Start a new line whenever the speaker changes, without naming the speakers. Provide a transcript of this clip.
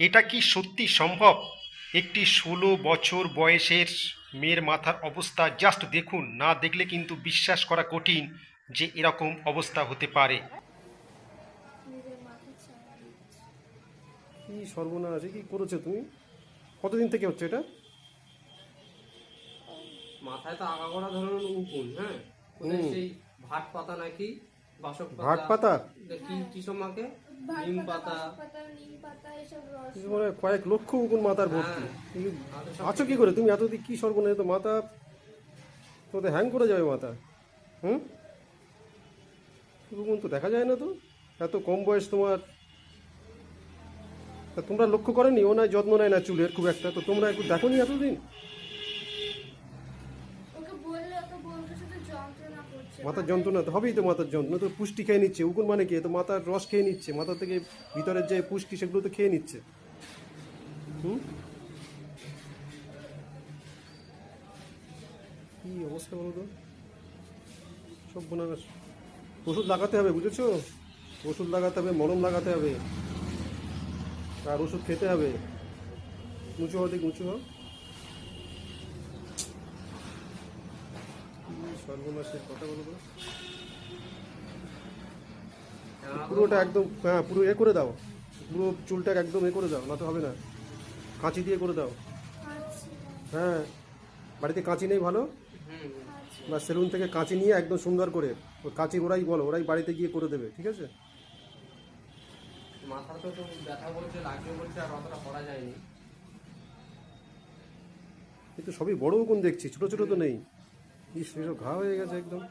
এটা কি সত্যি সম্ভব? একটি ষোলো বছর বয়সের মেয়ের মাথার অবস্থা জাস্ট দেখুন না দেখলে কিন্তু বিশ্বাস করা কঠিন যে এরকম অবস্থা হতে পারে।
কি সর্বনাশ এ কি করেছ তুমি? কতদিন থেকে হচ্ছে এটা?
মাথায় তো আগাগোড়া ধরুন উকুন হ্যাঁ। সেই ভাট পাতা নাকি বাসক
ভাট পাতা?
কি কি মাকে নিম
পাতা,
পাতা।
বাসক পাতা, নিম পাতা এসব রস।
কিছু কয়েক লক্ষ উকুন মাথার ভর্তি।
হ্যাঁ।
তুমি আছো কি করে? তুমি এতদিন কি সর্বনাশ তো মাথা তোদের হ্যাং করে যাবে মাথা হুম? উকুন তো দেখা যায় না তো? এত কম বয়স তোমার। তা তোমরা লক্ষ্য করেনি ও না যত্ন নেয় না চুলের খুব একটা। তো তোমরা একটু দেখো নি এতদিন? মাথার যন্ত্রণা তো হবেই তো মাথার যন্ত্রণা তো পুষ্টি খেয়ে নিচ্ছে, উকুন মানে কি? তো মাথার রস খেয়ে নিচ্ছে, মাথা থেকে ভিতরের যে পুষ্টি সেগুলো তো খেয়ে নিচ্ছে। হুম? কি অবস্থা বলো তো? সব বোনাস ওষুধ লাগাতে হবে, বুঝেছ? ওষুধ লাগাতে হবে, মলম লাগাতে হবে। আর ওষুধ খেতে হবে। উঁচু হও দিক উঁচু হও কি সর্বনাশের কথা বলো তো পুরোটা একদম হ্যাঁ পুরো এ করে দাও। পুরো চুলটাকে একদম এ করে দাও না তো হবে না। কাঁচি দিয়ে করে দাও। হ্যাঁ বাড়িতে কাঁচি নেই ভালো? বা সেলুন থেকে কাঁচি নিয়ে একদম সুন্দর করে ওই কাঁচি ওরাই বলো ওরাই বাড়িতে গিয়ে করে দেবে ঠিক আছে?
মাথা তো তো ব্যথা বলছে লাগবে বলছে আর অতটা করা যায়নি।
কিন্তু সবই বড় কোন দেখছি ছোট ছোট তো নেই। এসব ঘা হয়ে গেছে একদম।